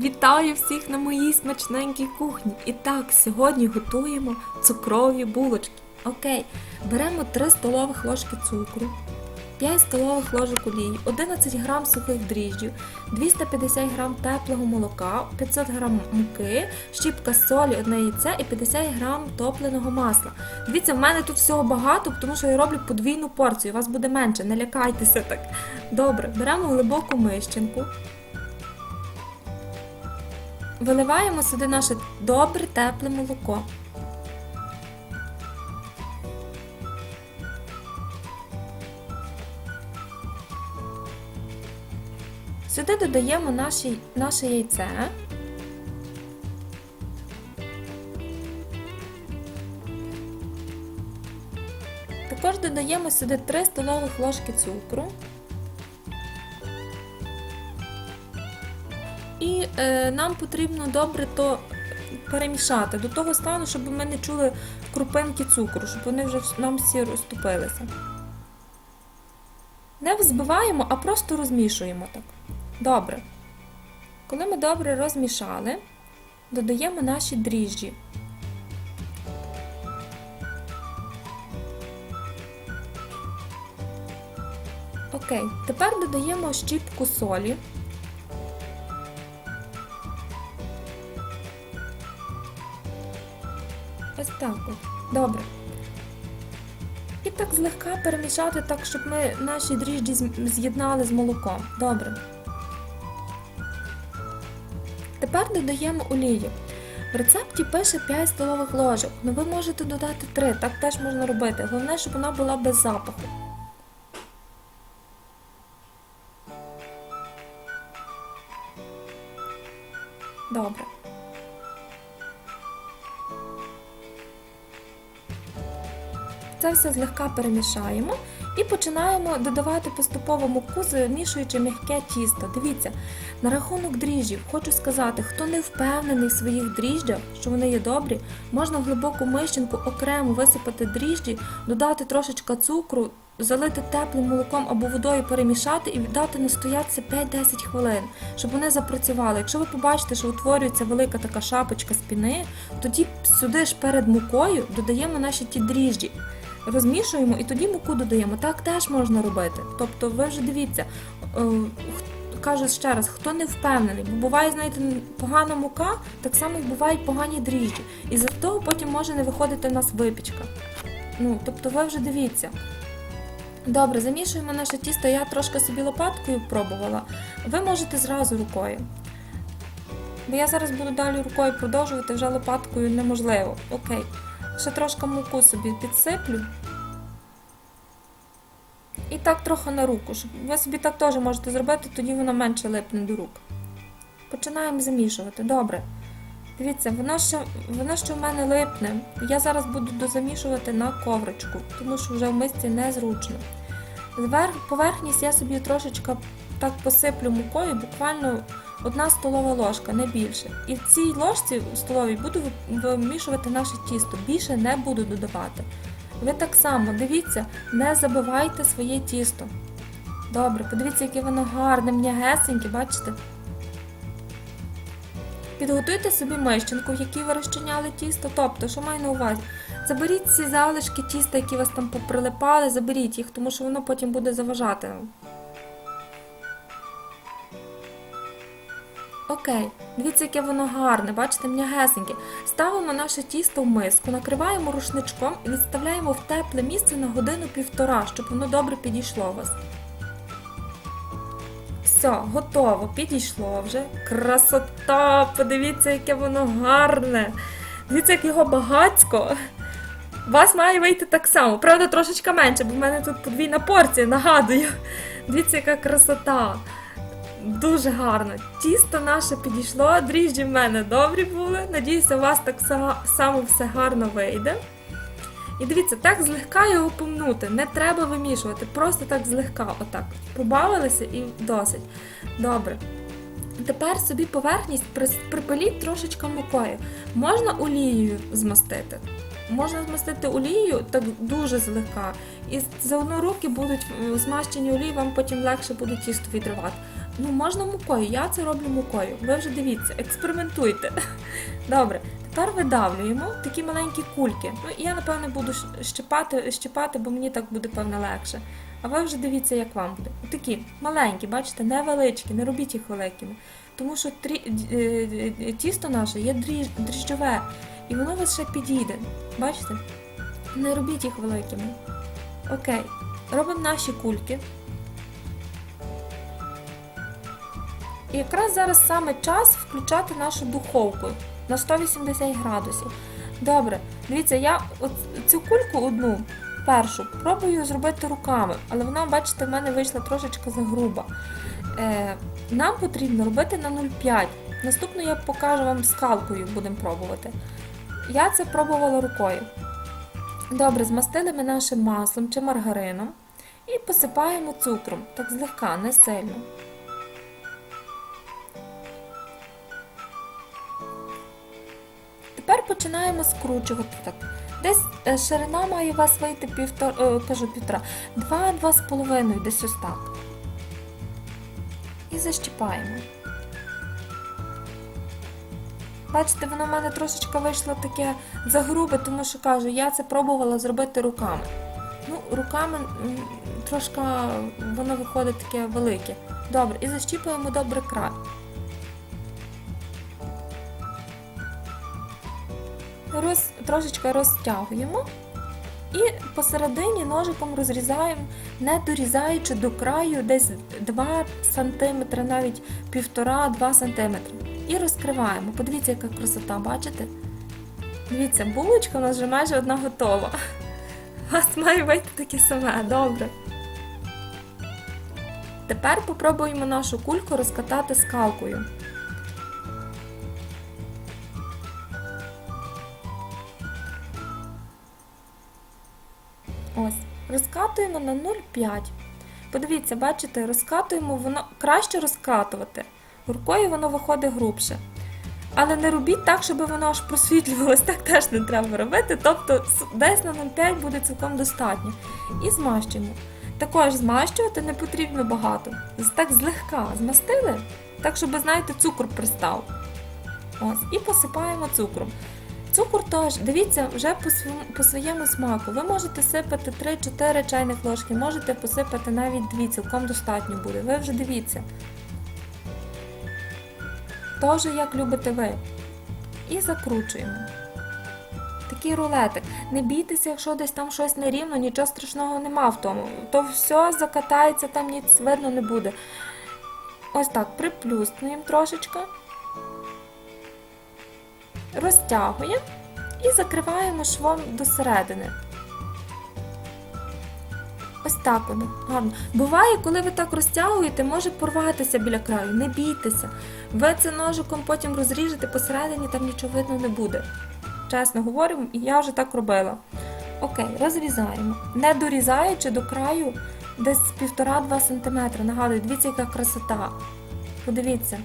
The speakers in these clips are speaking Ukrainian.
Вітаю всіх на моїй смачненькій кухні. І так, сьогодні готуємо цукрові булочки. Окей, беремо 3 столових ложки цукру, 5 столових ложок олії, 11 грам сухих дріжджів, 250 грам теплого молока, 500 грам муки, щіпка солі, одне яйце і 50 грам топленого масла. Дивіться, в мене тут всього багато, тому що я роблю подвійну порцію. У вас буде менше, не лякайтеся так. Добре, беремо глибоку мищенку. Виливаємо сюди наше добре тепле молоко. Сюди додаємо наше, наше яйце. Також додаємо сюди 3 столових ложки цукру. І е, нам потрібно добре то перемішати до того стану, щоб ми не чули крупинки цукру, щоб вони вже нам всі розтопилися. Не взбиваємо, а просто розмішуємо так. Добре. Коли ми добре розмішали, додаємо наші дріжджі. Окей, тепер додаємо щіпку солі. Так. Добре. І так злегка перемішати, так, щоб ми наші дріжджі з'єднали з молоком. Добре. Тепер додаємо олію. В рецепті пише 5 столових ложок, але ви можете додати 3, так теж можна робити. Головне, щоб вона була без запаху. Добре. Це все злегка перемішаємо і починаємо додавати поступово муку, замішуючи м'яке тісто. Дивіться, на рахунок дріжджів хочу сказати, хто не впевнений в своїх дріжджах, що вони є добрі, можна в глибоку мищенку окремо висипати дріжджі, додати трошечка цукру, залити теплим молоком або водою перемішати і дати настоятися 5-10 хвилин, щоб вони запрацювали. Якщо ви побачите, що утворюється велика така шапочка спіни, тоді сюди ж перед мукою додаємо наші ті дріжджі. Розмішуємо і тоді муку додаємо. Так теж можна робити. Тобто, ви вже дивіться, е, кажу ще раз, хто не впевнений, бо буває, знаєте, погана мука, так само і бувають погані дріжджі. І за того потім може не виходити в нас випічка. Ну, тобто, ви вже дивіться. Добре, замішуємо наше тісто. Я трошки собі лопаткою пробувала. Ви можете зразу рукою. Бо я зараз буду далі рукою продовжувати, вже лопаткою неможливо. Окей. Ще трошки муку собі підсиплю. І так трохи на руку. Ви собі так теж можете зробити, тоді воно менше липне до рук. Починаємо замішувати. Добре. Дивіться, воно ще, воно ще в мене липне. Я зараз буду дозамішувати на ковричку, тому що вже в мисці незручно. Поверхність я собі трошечки так посиплю мукою, буквально одна столова ложка, не більше. І в цій ложці столовій буду вимішувати наше тісто. Більше не буду додавати. Ви так само дивіться, не забивайте своє тісто. Добре, подивіться, яке воно гарне, м'ягесеньке, бачите? Підготуйте собі мищенку, в якій ви розчиняли тісто. Тобто, що маю на увазі? Заберіть ці залишки тіста, які вас там поприлипали, заберіть їх, тому що воно потім буде заважати. Окей, дивіться, яке воно гарне, бачите, м'ягесеньке. Ставимо наше тісто в миску, накриваємо рушничком і відставляємо в тепле місце на годину-півтора, щоб воно добре підійшло вас. Все, готово, підійшло вже. Красота! Подивіться, яке воно гарне. Дивіться, як його багацько. У вас має вийти так само. Правда, трошечки менше, бо в мене тут подвійна порція, нагадую. Дивіться, яка красота. Дуже гарно. Тісто наше підійшло, дріжджі в мене добрі були. Надіюся, у вас так само все гарно вийде. І дивіться, так злегка його помнути. Не треба вимішувати, просто так злегка, отак. Побавилися і досить. Добре. Тепер собі поверхність припиліть трошечки мукою. Можна олією змастити. Можна змастити олією так дуже злегка. І заодно руки будуть змащені олією, вам потім легше буде тісто відривати. Ну, можна мукою, я це роблю мукою. Ви вже дивіться, експериментуйте. Добре, тепер видавлюємо такі маленькі кульки. Ну, я, напевне, буду щипати, щипати, бо мені так буде певне легше. А ви вже дивіться, як вам буде. Такі маленькі, бачите, невеличкі, не робіть їх великими. Тому що трі... е, е, тісто наше є дріж... дріжджове, і воно вас ще підійде. Бачите? Не робіть їх великими. Окей, робимо наші кульки. І якраз зараз саме час включати нашу духовку на 180 градусів. Добре, дивіться, я цю кульку одну першу пробую зробити руками, але вона, бачите, в мене вийшла трошечки загруба. Е, нам потрібно робити на 0,5. Наступну я покажу вам скалкою, будемо пробувати. Я це пробувала рукою. Добре, змастили ми нашим маслом чи маргарином і посипаємо цукром, так злегка, не сильно. Починаємо скручувати так. Десь е, ширина має у вас вийти півтора, кажу півтора, два-два з половиною, десь ось так. І защіпаємо. Бачите, воно в мене трошечки вийшло таке загрубе, тому що кажу, я це пробувала зробити руками. Ну, руками трошки воно виходить таке велике. Добре, і защіпуємо добре край. Роз, трошечки розтягуємо і посередині ножиком розрізаємо, не дорізаючи до краю десь 2 см, навіть 1,5-2 см. І розкриваємо. Подивіться, яка красота, бачите? Дивіться, булочка у нас вже майже одна готова. У вас має вийти таке саме, добре. Тепер попробуємо нашу кульку розкатати скалкою. Розкатуємо на 0,5. Подивіться, бачите, розкатуємо воно краще розкатувати. Рукою воно виходить грубше. Але не робіть так, щоб воно аж просвітлювалось, так теж не треба робити. Тобто десь на 0,5 буде цілком достатньо. І змащуємо. Також змащувати не потрібно багато. Так злегка змастили, так, щоб, знаєте, цукор пристав. Ось, і посипаємо цукром. Цукор теж, дивіться, вже по своєму, по своєму смаку. Ви можете сипати 3-4 чайних ложки, можете посипати навіть 2, цілком достатньо буде. Ви вже дивіться. Теж як любите ви. І закручуємо. Такий рулетик. Не бійтеся, якщо десь там щось нерівно, нічого страшного нема в тому. То все закатається, там ніц видно не буде. Ось так, приплюснуємо трошечки розтягуємо і закриваємо швом до середини. Ось так воно, гарно. Буває, коли ви так розтягуєте, може порватися біля краю. Не бійтеся. Ви це ножиком потім розріжете посередині, там нічого видно не буде. Чесно говорю, я вже так робила. Окей, розрізаємо. Не дорізаючи до краю десь 1,5-2 см. Нагадую, дивіться, яка красота. Подивіться.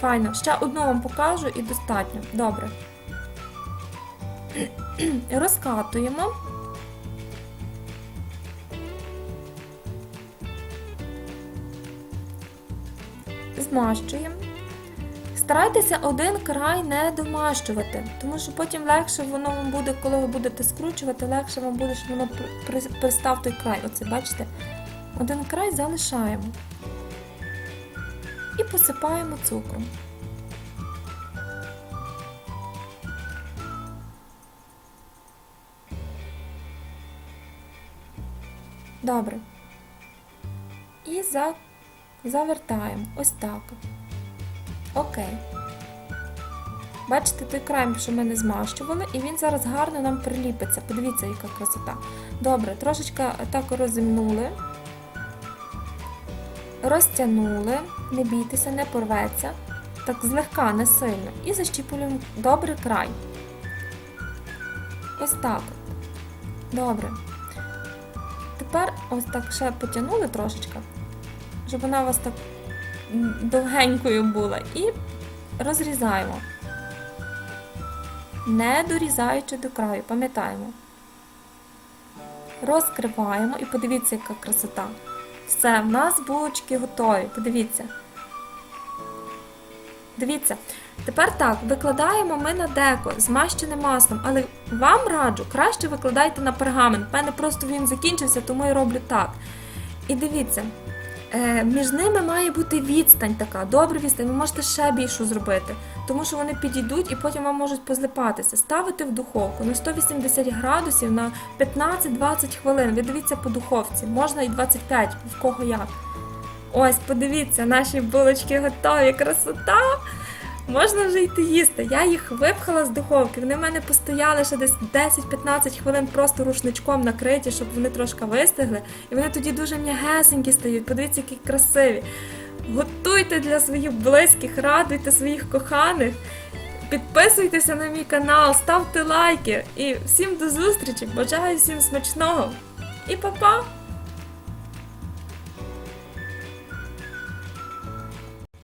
Файно. Ще одну вам покажу і достатньо. Добре. Розкатуємо. Змащуємо. Старайтеся один край не домащувати, тому що потім легше воно вам буде, коли ви будете скручувати, легше вам буде, щоб воно при- при- пристав той край. Оце бачите? Один край залишаємо. Посипаємо цукром. Добре. І за... завертаємо. Ось так. Окей. Бачите, той край, що ми не змащували, і він зараз гарно нам приліпиться. Подивіться, яка красота. Добре, трошечки так розімнули. Розтягнули, не бійтеся, не порветься. Так злегка, не сильно. І защіпуємо добре край. Ось так. Добре. Тепер ось так ще потягнули трошечки, щоб вона у вас так довгенькою була. І розрізаємо. Не дорізаючи до краю, пам'ятаємо. Розкриваємо і подивіться, яка красота. Все, в нас булочки готові. Подивіться. Дивіться, тепер так, викладаємо ми на деко змащене маслом, але вам раджу, краще викладайте на пергамент. У мене просто він закінчився, тому я роблю так. І дивіться, між ними має бути відстань така, добра відстань, ви можете ще більшу зробити, тому що вони підійдуть і потім вам можуть позлипатися. Ставити в духовку на 180 градусів на 15-20 хвилин. Ви дивіться по духовці, можна і 25, в кого як. Ось, подивіться, наші булочки готові, красота! Можна вже йти їсти. Я їх випхала з духовки. Вони в мене постояли ще десь 10-15 хвилин просто рушничком накриті, щоб вони трошки вистигли. І вони тоді дуже м'ягесенькі стають. Подивіться, які красиві. Готуйте для своїх близьких, радуйте своїх коханих. Підписуйтеся на мій канал, ставте лайки. І всім до зустрічі! Бажаю всім смачного! І па-па!